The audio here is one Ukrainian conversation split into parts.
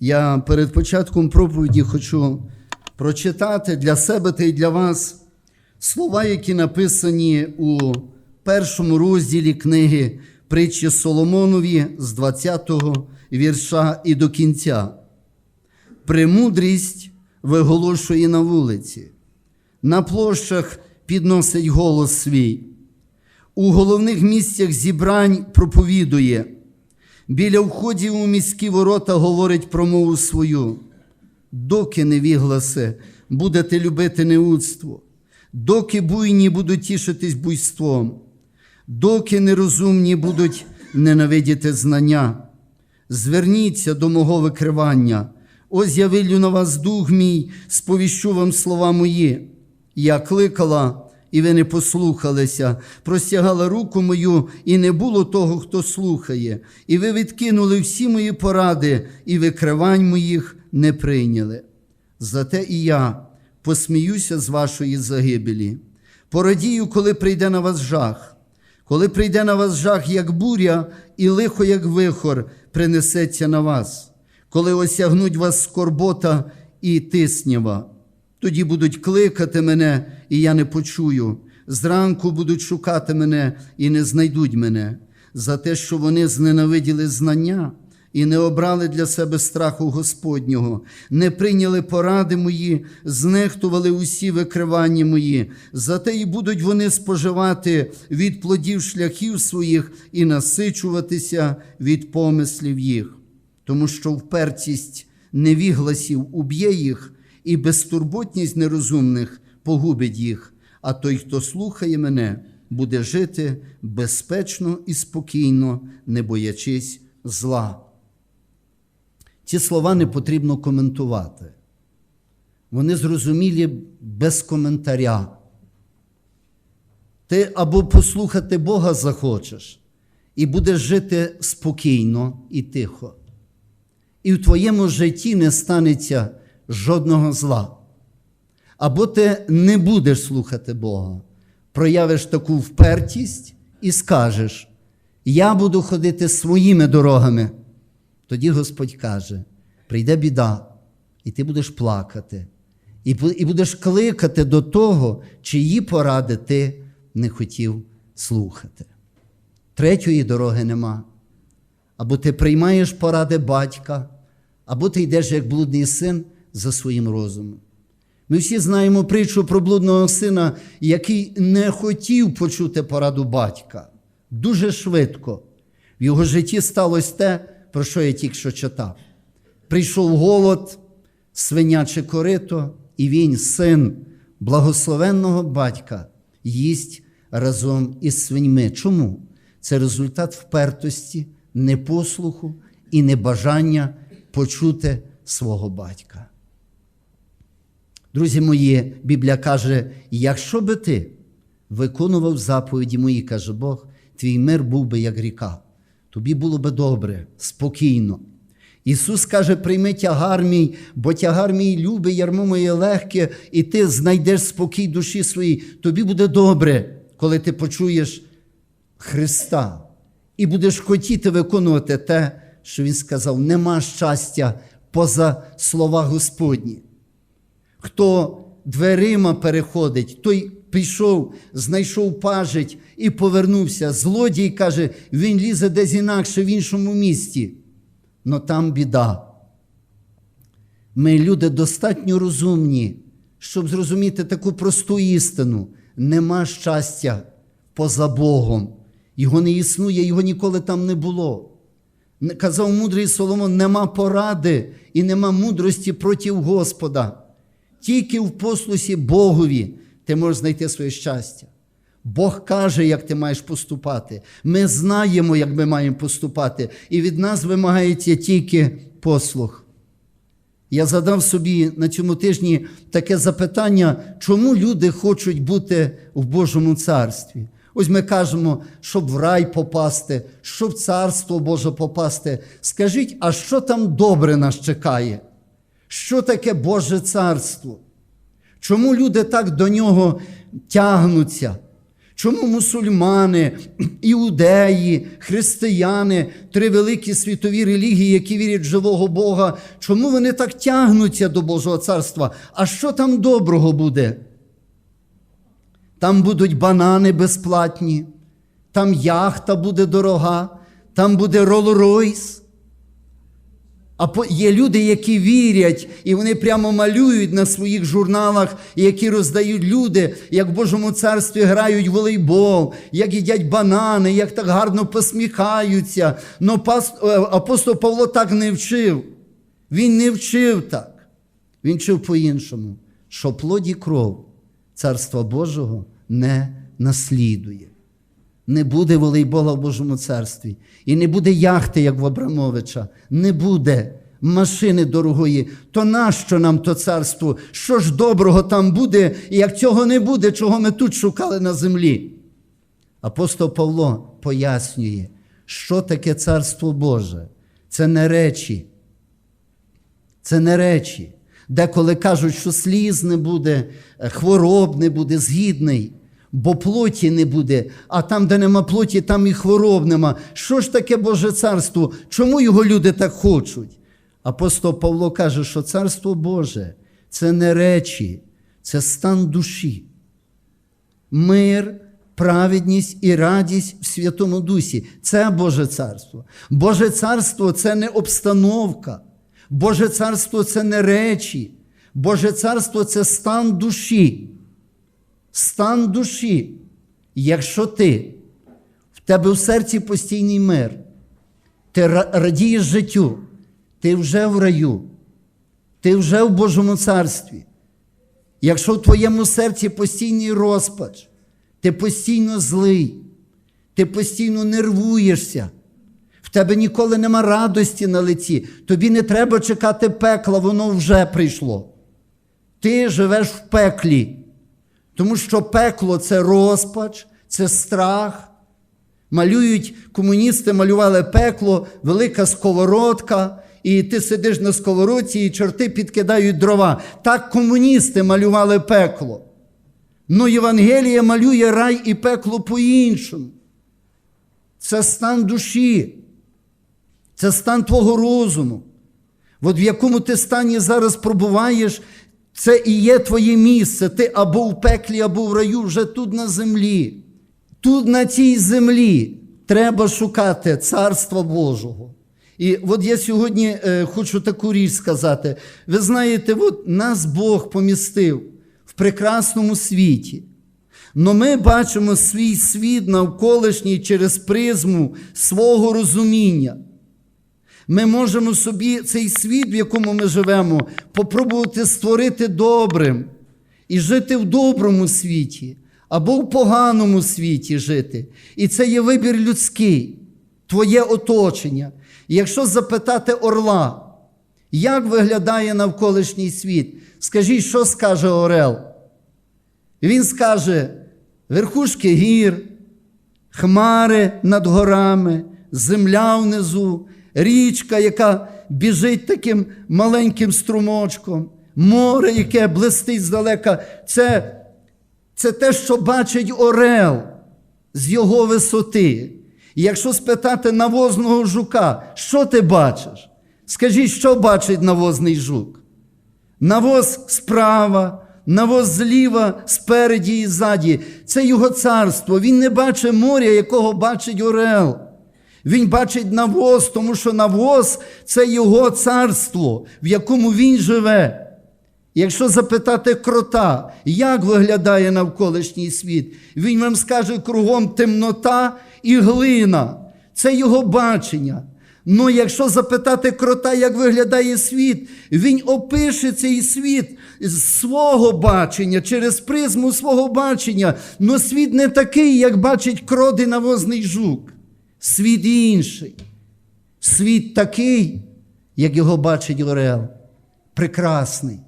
Я перед початком проповіді хочу прочитати для себе та й для вас слова, які написані у першому розділі книги притчі Соломонові з 20-го вірша і до кінця. Премудрість виголошує на вулиці, на площах підносить голос свій, у головних місцях зібрань проповідує, біля входів у міські ворота говорить промову свою. Доки невігласе будете любити неудство, доки буйні будуть тішитись буйством, доки нерозумні будуть ненавидіти знання. Зверніться до мого викривання, ось я вилю на вас дух мій, сповіщу вам слова мої. Я кликала, і ви не послухалися, простягала руку мою, і не було того, хто слухає. І ви відкинули всі мої поради, і викривань моїх не прийняли. Зате і я посміюся з вашої загибелі. Порадію, коли прийде на вас жах, коли прийде на вас жах, як буря, і лихо, як вихор, принесеться на вас, коли осягнуть вас скорбота і тиснява. Тоді будуть кликати мене, і я не почую. Зранку будуть шукати мене і не знайдуть мене за те, що вони зненавиділи знання і не обрали для себе страху Господнього, не прийняли поради мої, знехтували усі викривання мої. Зате і будуть вони споживати від плодів шляхів своїх і насичуватися від помислів їх, тому що впертість невігласів уб'є їх і безтурботність нерозумних погубить їх, а той, хто слухає мене, буде жити безпечно і спокійно, не боячись зла. Ці слова не потрібно коментувати. Вони зрозумілі без коментаря. Ти або послухати Бога захочеш, і будеш жити спокійно і тихо. І в твоєму житті не станеться жодного зла. Або ти не будеш слухати Бога, проявиш таку впертість і скажеш: Я буду ходити своїми дорогами. Тоді Господь каже: прийде біда, і ти будеш плакати, і будеш кликати до того, чиї поради ти не хотів слухати. Третьої дороги нема. Або ти приймаєш поради батька, або ти йдеш як блудний син за своїм розумом. Ми всі знаємо притчу про блудного сина, який не хотів почути пораду батька. Дуже швидко. В його житті сталося те, про що я тільки що читав. Прийшов голод, свиняче корито, і він, син благословенного батька, їсть разом із свиньми. Чому? Це результат впертості, непослуху і небажання почути свого батька. Друзі мої, Біблія каже: якщо би ти виконував заповіді мої, каже Бог, твій мир був би як ріка, тобі було би добре, спокійно. Ісус каже: прийми тягар мій, бо тягар мій любий, ярмо моє легке, і ти знайдеш спокій душі своїй. Тобі буде добре, коли ти почуєш Христа і будеш хотіти виконувати те, що Він сказав: нема щастя поза слова Господні. Хто дверима переходить, той пішов, знайшов пажить і повернувся. Злодій каже, він лізе десь інакше в іншому місті. Но там біда. Ми люди достатньо розумні, щоб зрозуміти таку просту істину. Нема щастя поза Богом. Його не існує, його ніколи там не було. Казав мудрий Соломон: нема поради і нема мудрості проти Господа. Тільки в послусі Богові ти можеш знайти своє щастя. Бог каже, як ти маєш поступати. Ми знаємо, як ми маємо поступати, і від нас вимагається тільки послух. Я задав собі на цьому тижні таке запитання, чому люди хочуть бути в Божому царстві. Ось ми кажемо, щоб в рай попасти, щоб в царство Боже попасти. Скажіть, а що там добре нас чекає? Що таке Боже царство? Чому люди так до нього тягнуться? Чому мусульмани, іудеї, християни, три великі світові релігії, які вірять в живого Бога, чому вони так тягнуться до Божого царства? А що там доброго буде? Там будуть банани безплатні, там яхта буде дорога, там буде Ролл-Ройс. А є люди, які вірять, і вони прямо малюють на своїх журналах, які роздають люди, як в Божому царстві грають волейбол, як їдять банани, як так гарно посміхаються. Но е, апостол Павло так не вчив. Він не вчив так. Він вчив по-іншому, що плоді кров Царства Божого не наслідує. Не буде волейбола в Божому царстві. І не буде яхти, як в Абрамовича. Не буде машини дорогої. То нащо нам то царство? Що ж доброго там буде, і як цього не буде, чого ми тут шукали на землі? Апостол Павло пояснює, що таке царство Боже. Це не речі. Це не речі. Деколи кажуть, що сліз не буде, е, хвороб не буде, згідний, бо плоті не буде, а там, де нема плоті, там і хвороб нема. Що ж таке Боже царство? Чому його люди так хочуть? Апостол Павло каже, що царство Боже це не речі, це стан душі мир, праведність і радість в Святому Дусі. Це Боже царство. Боже царство це не обстановка. Боже царство це не речі. Боже царство це стан душі. Стан душі. Якщо ти, в тебе в серці постійний мир, ти радієш життю, ти вже в раю, ти вже в Божому царстві. Якщо в твоєму серці постійний розпач, ти постійно злий, ти постійно нервуєшся, в тебе ніколи нема радості на лиці, тобі не треба чекати пекла, воно вже прийшло. Ти живеш в пеклі, тому що пекло це розпач, це страх. Малюють комуністи, малювали пекло, велика сковородка, і ти сидиш на сковородці, і чорти підкидають дрова. Так комуністи малювали пекло. Ну Євангелія малює рай і пекло по-іншому. Це стан душі, це стан твого розуму. От в якому ти стані зараз пробуваєш, це і є твоє місце. Ти або в пеклі, або в раю, вже тут на землі. Тут на цій землі треба шукати Царства Божого. І от я сьогодні е, хочу таку річ сказати. Ви знаєте, от нас Бог помістив в прекрасному світі. Но ми бачимо свій світ навколишній через призму свого розуміння. Ми можемо собі цей світ, в якому ми живемо, попробувати створити добрим і жити в доброму світі або в поганому світі жити. І це є вибір людський, твоє оточення. І якщо запитати орла, як виглядає навколишній світ, скажіть, що скаже Орел? Він скаже: верхушки гір, хмари над горами, земля внизу, річка, яка біжить таким маленьким струмочком, море, яке блистить здалека. Це, це те, що бачить Орел з його висоти. І якщо спитати навозного жука, що ти бачиш? Скажіть, що бачить навозний жук? Навоз справа, навоз зліва, спереді і ззаді. Це його царство. Він не бачить моря, якого бачить Орел. Він бачить навоз, тому що навоз це його царство, в якому він живе. Якщо запитати крота, як виглядає навколишній світ, він вам скаже кругом темнота і глина. Це його бачення. Ну, якщо запитати крота, як виглядає світ, він опише цей світ з свого бачення, через призму свого бачення. Но світ не такий, як бачить крот і навозний жук. Світ інший. Світ такий, як його бачить Орел. Прекрасний.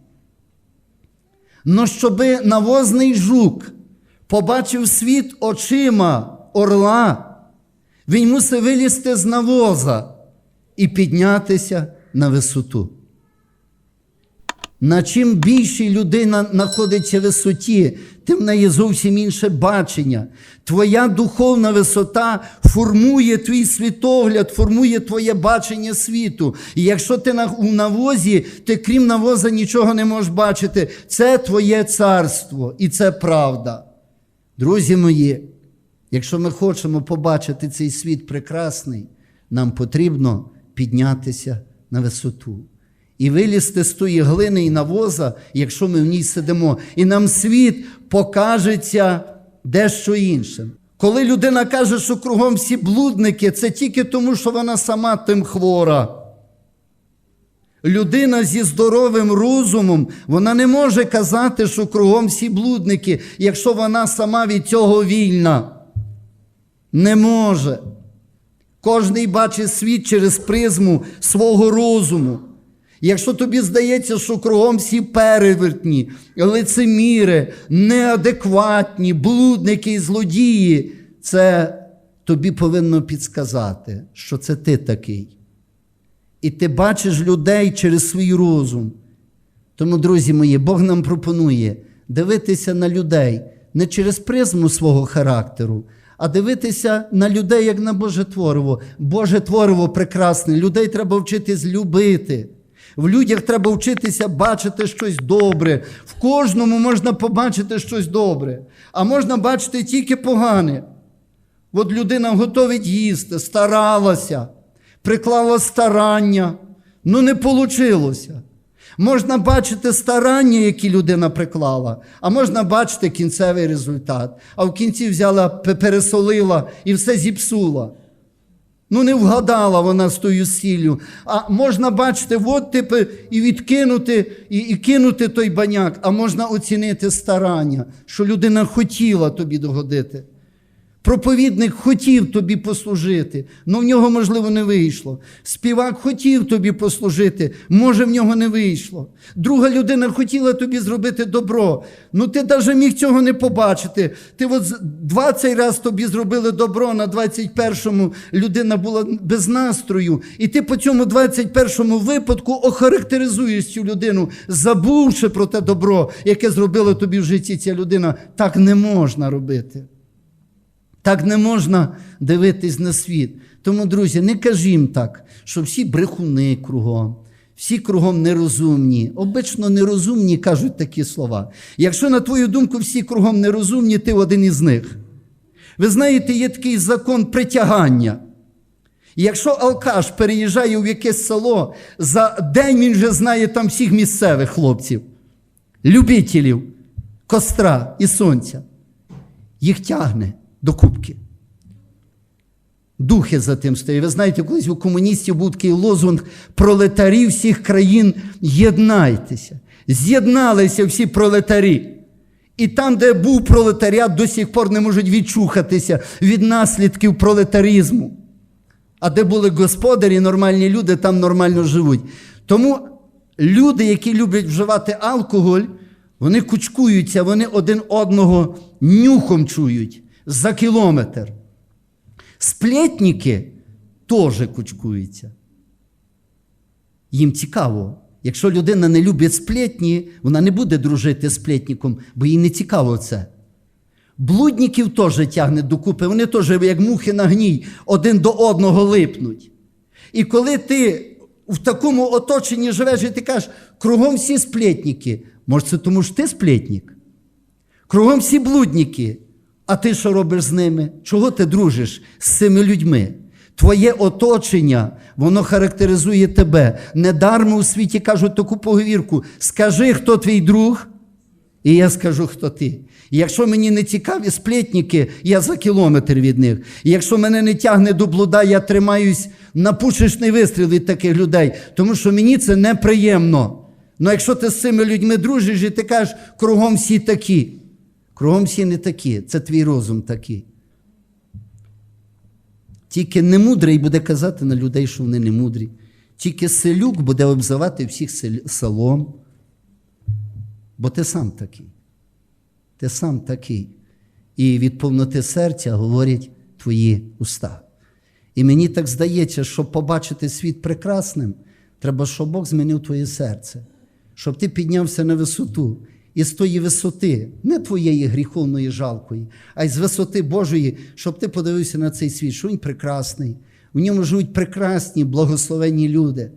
Но щоби навозний жук побачив світ очима орла, він мусив вилізти з навоза і піднятися на висоту. На чим більше людина знаходиться в висоті, тим в неї зовсім інше бачення. Твоя духовна висота формує твій світогляд, формує твоє бачення світу. І якщо ти у навозі, ти крім навоза нічого не можеш бачити. Це твоє царство і це правда. Друзі мої, якщо ми хочемо побачити цей світ прекрасний, нам потрібно піднятися на висоту і вилізти з тої глини і навоза, якщо ми в ній сидимо, і нам світ покажеться дещо іншим. Коли людина каже, що кругом всі блудники, це тільки тому, що вона сама тим хвора. Людина зі здоровим розумом, вона не може казати, що кругом всі блудники, якщо вона сама від цього вільна. Не може. Кожний бачить світ через призму свого розуму. Якщо тобі здається, що кругом всі перевертні, лицеміри, неадекватні, блудники і злодії, це тобі повинно підсказати, що це ти такий. І ти бачиш людей через свій розум. Тому, друзі мої, Бог нам пропонує дивитися на людей не через призму свого характеру, а дивитися на людей як на Боже Твориво. Боже Твориво прекрасне, людей треба вчитись любити. В людях треба вчитися бачити щось добре. В кожному можна побачити щось добре, а можна бачити тільки погане. От людина готовить їсти, старалася, приклала старання, ну не вийшло. Можна бачити старання, які людина приклала, а можна бачити кінцевий результат. А в кінці взяла, пересолила і все зіпсула. Ну, не вгадала вона з тою сіллю. А можна бачити, от типи і відкинути, і, і кинути той баняк, а можна оцінити старання, що людина хотіла тобі догодити. Проповідник хотів тобі послужити, але в нього, можливо, не вийшло. Співак хотів тобі послужити, може, в нього не вийшло. Друга людина хотіла тобі зробити добро. Ну ти навіть міг цього не побачити. Ти от з- 20 раз тобі зробили добро, на 21-му людина була без настрою. І ти по цьому 21-му випадку охарактеризуєш цю людину, забувши про те добро, яке зробила тобі в житті ця людина. Так не можна робити. Так не можна дивитись на світ. Тому, друзі, не кажімо так, що всі брехуни кругом, всі кругом нерозумні. Обично нерозумні кажуть такі слова. Якщо, на твою думку, всі кругом нерозумні, ти один із них. Ви знаєте, є такий закон притягання. Якщо алкаш переїжджає в якесь село, за день він вже знає там всіх місцевих хлопців, любителів костра і сонця їх тягне до кубки. Духи за тим стоять. Ви знаєте, колись у комуністів був такий лозунг пролетарі всіх країн єднайтеся. З'єдналися всі пролетарі. І там, де був пролетаріат, до сих пор не можуть відчухатися від наслідків пролетарізму. А де були господарі, нормальні люди, там нормально живуть. Тому люди, які люблять вживати алкоголь, вони кучкуються, вони один одного нюхом чують за кілометр. Сплетники теж кучкуються. Їм цікаво. Якщо людина не любить сплетні, вона не буде дружити з сплетником, бо їй не цікаво це. Блудників теж тягне докупи, вони теж, як мухи на гній, один до одного липнуть. І коли ти в такому оточенні живеш, і ти кажеш, кругом всі сплетники, може, це тому що ти сплетник? Кругом всі блудники. А ти що робиш з ними? Чого ти дружиш з цими людьми? Твоє оточення, воно характеризує тебе. Недармо у світі кажуть таку поговірку: скажи, хто твій друг, і я скажу, хто ти. Якщо мені не цікаві сплетники, я за кілометр від них. Якщо мене не тягне до блуда, я тримаюсь на пушечний вистріл від таких людей, тому що мені це неприємно. Ну якщо ти з цими людьми дружиш і ти кажеш, кругом всі такі. Кругом всі не такі, це твій розум такий. Тільки немудрий буде казати на людей, що вони не мудрі. Тільки селюк буде обзивати всіх селом. Бо ти сам такий. Ти сам такий. І від повноти серця говорять твої уста. І мені так здається, щоб побачити світ прекрасним, треба, щоб Бог змінив твоє серце. щоб ти піднявся на висоту. І з тої висоти, не твоєї гріховної жалкої, а й з висоти Божої, щоб ти подивився на цей світ, що він прекрасний. В ньому живуть прекрасні, благословенні люди.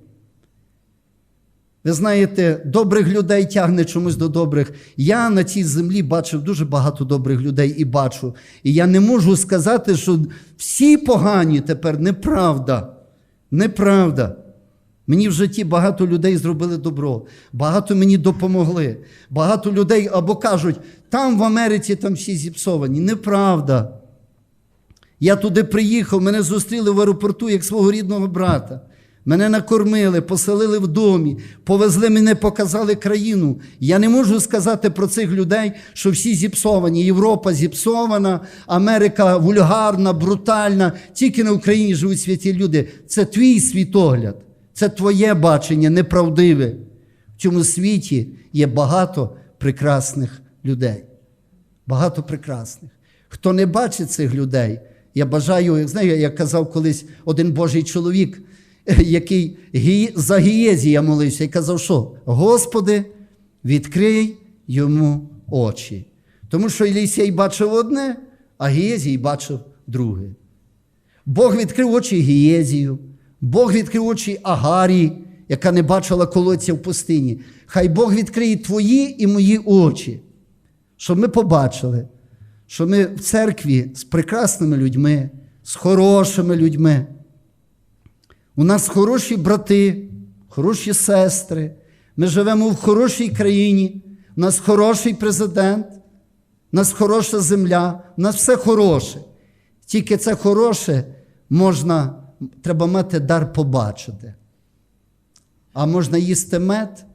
Ви знаєте, добрих людей тягне чомусь до добрих. Я на цій землі бачив дуже багато добрих людей і бачу. І я не можу сказати, що всі погані тепер неправда. Неправда. Мені в житті багато людей зробили добро, багато мені допомогли. Багато людей або кажуть, там в Америці там всі зіпсовані. Неправда. Я туди приїхав, мене зустріли в аеропорту як свого рідного брата. Мене накормили, поселили в домі, повезли мене, показали країну. Я не можу сказати про цих людей, що всі зіпсовані. Європа зіпсована, Америка вульгарна, брутальна. Тільки на Україні живуть святі люди. Це твій світогляд, це твоє бачення, неправдиве. В цьому світі є багато прекрасних людей. Багато прекрасних. Хто не бачить цих людей, я бажаю, як знаю, як казав колись один Божий чоловік, який за Гієзія молився і казав, що Господи, відкрий йому очі. Тому що Елісей бачив одне, а Гієзій бачив друге. Бог відкрив очі Гієзію, Бог відкрив очі Агарі, яка не бачила колодця в пустині. Хай Бог відкриє твої і мої очі, щоб ми побачили, що ми в церкві з прекрасними людьми, з хорошими людьми. У нас хороші брати, хороші сестри. Ми живемо в хорошій країні, у нас хороший президент, у нас хороша земля, у нас все хороше. Тільки це хороше можна, треба мати дар побачити. А можна їсти мед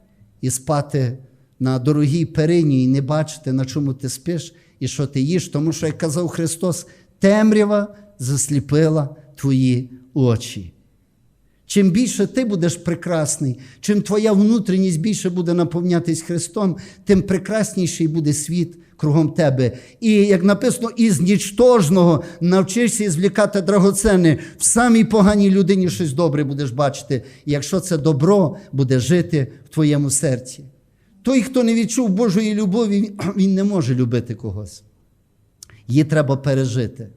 і спати на дорогій перині і не бачити, на чому ти спиш і що ти їш. Тому що, як казав Христос, темрява засліпила твої очі. Чим більше ти будеш прекрасний, чим твоя внутрішність більше буде наповнятись Христом, тим прекрасніший буде світ кругом тебе. І як написано, із нічтожного навчишся звлікати драгоценне. В самій поганій людині щось добре будеш бачити. І якщо це добро буде жити в твоєму серці. Той, хто не відчув Божої любові, він не може любити когось. Її треба пережити.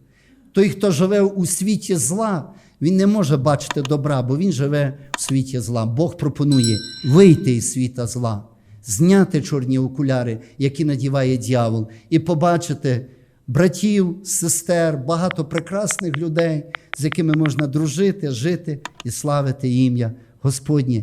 Той, хто живе у світі зла, він не може бачити добра, бо він живе в світі зла. Бог пропонує вийти із світа зла, зняти чорні окуляри, які надіває дьявол, і побачити братів, сестер, багато прекрасних людей, з якими можна дружити, жити і славити ім'я Господнє.